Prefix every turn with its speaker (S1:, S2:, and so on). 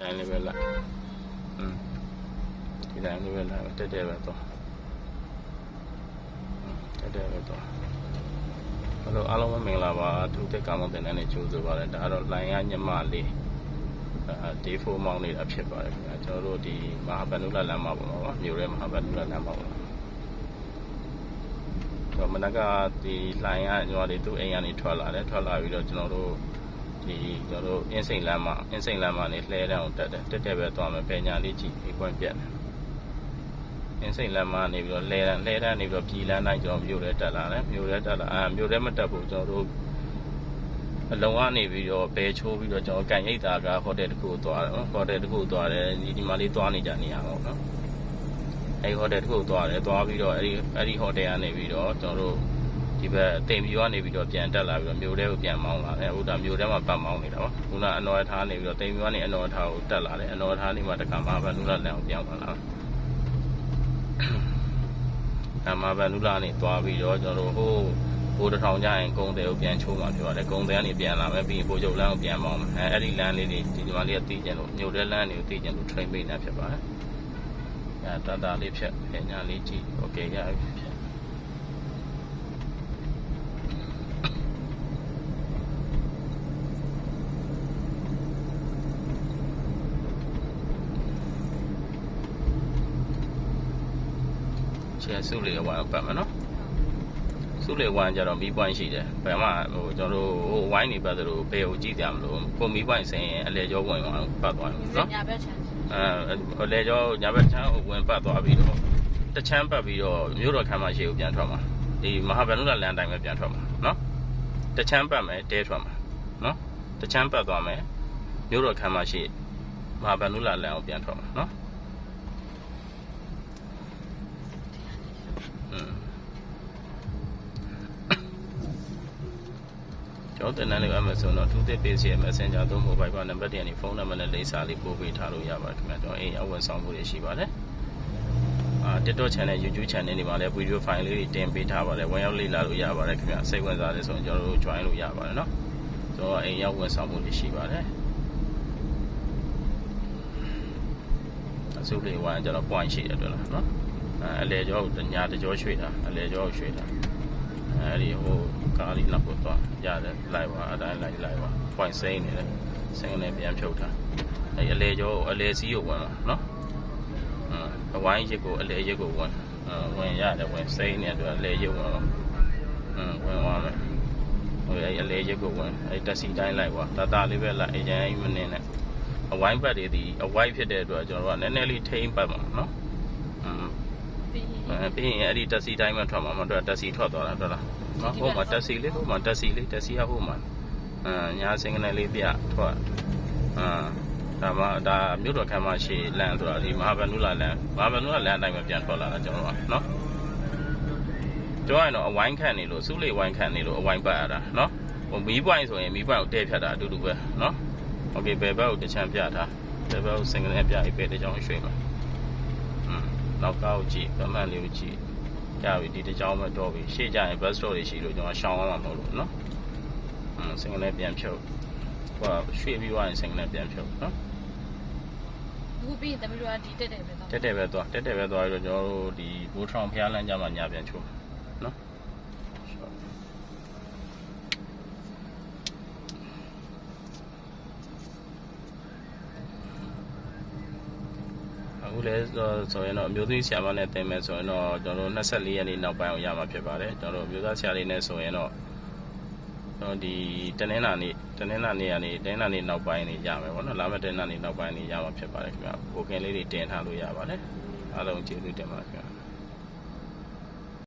S1: တိုင်းလေးပဲလိုက်อืมဒီတိုင်းလေးပဲလိုက်တက်တက်ပဲတော့တက်တက်ပဲတော့ဟယ်လိုအားလုံးပဲမင်္ဂလာပါသူတက်ကောင်တဲ့နန်းနဲ့ကြိုးဆိုပါရစေဒါကတော့လိုင်ရညမလေးအာဒေးဖိုးမောင်းနေတာဖြစ်ပါတယ်ခင်ဗျာကျွန်တော်တို့ဒီမဟာဗန္ဓုလလမ်းမပေါ်မှာပါမြို့ရဲမဟာဗန္ဓုလလမ်းမပေါ်မှာတော့မနက်ကဒီလိုင်ရညီမလေးသူ့အိမ်ကနေထွက်လာတယ်ထွက်လာပြီးတော့ကျွန်တော်တို့ ဒီကျွန်တော်တို့အင်းစိန်လမ်းမှာအင်းစိန်လမ်းမှာနေလှဲတန်းအောင်တက်တယ်တက်တက်ပဲသွားမယ်ပညာလေးကြည့်ပြီးပွင့်ပြတ်တယ်အင်းစိန်လမ်းမှာနေပြီးတော့လှဲတန်းလှဲတန်းနေပြီးတော့ပြည်လမ်းတိုင်းကျွန်တော်မြို့ထဲတက်လာတယ်မြို့ထဲတက်လာအာမြို့ထဲမတက်ဘူးကျွန်တော်တို့အလုံးကနေပြီးတော့ဘဲချိုးပြီးတော့ကျွန်တော်ကန်ရိပ်သာကဟိုတယ်တစ်ခုကိုသွားတယ်နော်ဟိုတယ်တစ်ခုကိုသွားတယ်ဒီဒီမှာလေးသွားနေကြနေရအောင်နော်အဲဒီဟိုတယ်တစ်ခုကိုသွားတယ်သွားပြီးတော့အဲဒီအဲဒီဟိုတယ်ကနေပြီးတော့ကျွန်တော်တို့ ဒီဘက်တိမ်ပြူကနေပြီးတော့ပြန်တက်လာပြီးတော့မြို့ထဲကိုပြန်မောင်းလာတယ်ဟုတ်တာမြို့ထဲမှာပတ်မောင်းနေတာပါခုနအနော်ထားနေပြီးတော့တိမ်ပြူကနေအနော်ထားကိုတက်လာတယ်အနော်ထားနေမှတက္ကမဘန်နုလာလန်ကိုပြန်ဝင်လာအမဘန်နုလာနေသွားပြီးတော့ကျွန်တော်တို့ဟိုဘိုးတစ်ထောင်ကျရင်ကုန်းတယ်ကိုပြန်ချိုးမှပြောရတယ်ကုန်းတယ်ကနေပြန်လာမယ်ပြီးရင်ဘိုးချုပ်လမ်းကိုပြန်မောင်းမယ်အဲအဲ့ဒီလမ်းလေးတွေဒီဒီမလေးကတီးကျင်လို့မြို့ထဲလမ်းတွေကိုတီးကျင်လို့ train ပေးနေတာဖြစ်ပါတယ်အဲတတလေးဖြတ်ပညာလေးကြည့်โอเคရပြီ ဖြတ်ချဲစုလေးဝိုင်းပတ်မယ်နော်စုလေးဝိုင်းကြတော့မီးပွိုင်းရှိတယ်ဘယ်မှဟိုကျွန်တော်တို့ဟိုဝိုင်းနေပတ်သလိုဘယ်ကိုကြည့်ကြမလို့ကိုမီးပွိုင်းဆင်းရင်အလဲကျောဝင်အောင်ပတ်သွားတယ်နော်
S2: ညာဘက်ချမ်း
S1: အဲအလဲကျောညာဘက်ချမ်းကိုဝင်ပတ်သွားပြီးတော့တချမ်းပတ်ပြီးတော့မြို့တော်ခမ်းမရှိကိုပြန်ထွက်မှာဒီမဟာဗန္ဓုလလမ်းတိုင်းပဲပြန်ထွက်မှာနော်တချမ်းပတ်မယ်တဲထွက်မှာနော်တချမ်းပတ်သွားမယ်မြို့တော်ခမ်းမရှိမဟာဗန္ဓုလလမ်းကိုပြန်ထွက်မှာနော်อืม ကျွန်တော်တင်တန်းလေးအမဆိုတော့သူတစ်ပေးစီ Messenger သို့မဟုတ် Viber နံပါတ်တွေနဲ့ဖုန်းနံပါတ်နဲ့လိပ်စာလေးပို့ပေးထားလို့ရပါတယ်ခင်ဗျာကျွန်တော်အိမ်ရောက်ဝန်ဆောင်မှုတွေရှိပါတယ်အာ TikTok channel YouTube channel တွေမှာလည်း video file လေးတွေတင်ပေးထားပါတယ်ဝင်ရောက်လေ့လာလို့ရပါတယ်ခင်ဗျာစိတ်ဝင်စားတယ်ဆိုရင်ကျွန်တော်တို့ join လို့ရပါတယ်เนาะကျွန်တော်အိမ်ရောက်ဝန်ဆောင်မှုတွေရှိပါတယ်အစုလေးဝိုင်းကျွန်တော် point ရှိတယ်တွေ့လားเนาะအဲအလေကျောကိုညာတကြောရွှေ့တာအလေကျောကိုရွှေ့တာ အဲဒီဟို ကားလေးနောက်ကိုသွားရတယ်လိုက်ပါအတိုင်းလိုက်လိုက်ပါ point စိမ့်နေတယ်စိမ့်နေပြန်ဖြုတ်တာအဲအလေကျောကိုအလေစီးကိုဝင်လာနော်အင်းအဝိုင်းရစ်ကိုအလေရစ်ကိုဝင်အဝင်ရတယ်ဝင်စိမ့်နေတယ်အလေရစ်ဝင်တော့အင်းဝင်သွားမယ်ဟိုအဲအလေရစ်ကိုဝင်အဲတက်စီတိုင်းလိုက်ပါတတလေးပဲလိုက်အရင်မနေနဲ့အဝိုင်းဘက်တွေဒီအဝိုင်းဖြစ်တဲ့အတွက်ကျွန်တော်တို့ကနည်းနည်းလေးထိမ့်ပတ်ပါနော်အင်း
S2: ပြီး
S1: အဲပြီးရင်အဲ့ဒီတက်စီတိုင်းမှထွက်မှာမထွက်တက်စီထွက်သွားတာတွေ့လားနော်ဟိုမှာတက်စီလေးဟိုမှာတက်စီလေးတက်စီကဟိုမှာအာညာစင်ကနေလေးပြထွက်အာဒါမှဒါမြို့တော်ခမ်းမရှိလမ်းဆိုတာဒီမဟာဗန္ဓုလလမ်းမဟာဗန္ဓုလလမ်းအတိုင်းပဲပြန်ထွက်လာတာကျွန်တော်ကနော်ကျောင်းရင်တော့အဝိုင်းခံနေလို့စုလေးဝိုင်းခံနေလို့အဝိုင်းပတ်ရတာနော်ဟိုမီးပွိုင်းဆိုရင်မီးပွိုင်းကိုတဲဖြတ်တာအတူတူပဲနော်โอเคဘယ်ဘက်ကိုတစ်ချမ်းပြထားဘယ်ဘက်ကိုစင်ကနေပြပြီးပဲတကြောင်ရွှေ့မှာ อืม လောက်ကကိုကြည့်ဗမန်လေးကိုကြည့်ကြပြီဒီတစ်ကြောင်းမတော့ပြီရှေ့ကြရင် bus stop တွေရှိလို့ကျွန်တော်ရှောင်းရမှာမဟုတ်လို့နော်အင်းစင်ကလေးပြန်ဖြုတ်ဟိုရွှေ့ပြီးသွားရင်စင်ကလေးပြန်ဖြုတ်နော်
S2: အခုပြီးရင်တမီးတို့ကဒီတက်တယ်ပဲတော့
S1: တက်တယ်ပဲတော့တက်တယ်ပဲတော့ပြီးတော့ကျွန်တော်တို့ဒီဘိုးထောင်ဖျားလမ်းကြမှာညပြန်ချိုးနော် အခုလဲဆိုရင်တော့အမျိုးသမီးဆရာမနဲ့တင်မယ်ဆိုရင်တော့ကျွန်တော်တို့24ရက်နေ့နောက်ပိုင်းအောင်ရမှာဖြစ်ပါတယ်ကျွန်တော်တို့အမျိုးသားဆရာလေးနဲ့ဆိုရင်တော့ကျွန်တော်ဒီတနင်္လာနေ့တနင်္လာနေ့ကနေတနင်္လာနေ့နောက်ပိုင်းနေရမယ်ပေါ့နော်လာမယ့်တနင်္လာနေ့နောက်ပိုင်းနေရမှာဖြစ်ပါတယ်ခင်ဗျာပိုကင်လေးတွေတင်ထားလို့ရပါတယ်အားလုံးကျေးဇူးတင်ပါတယ်ခင်ဗျာ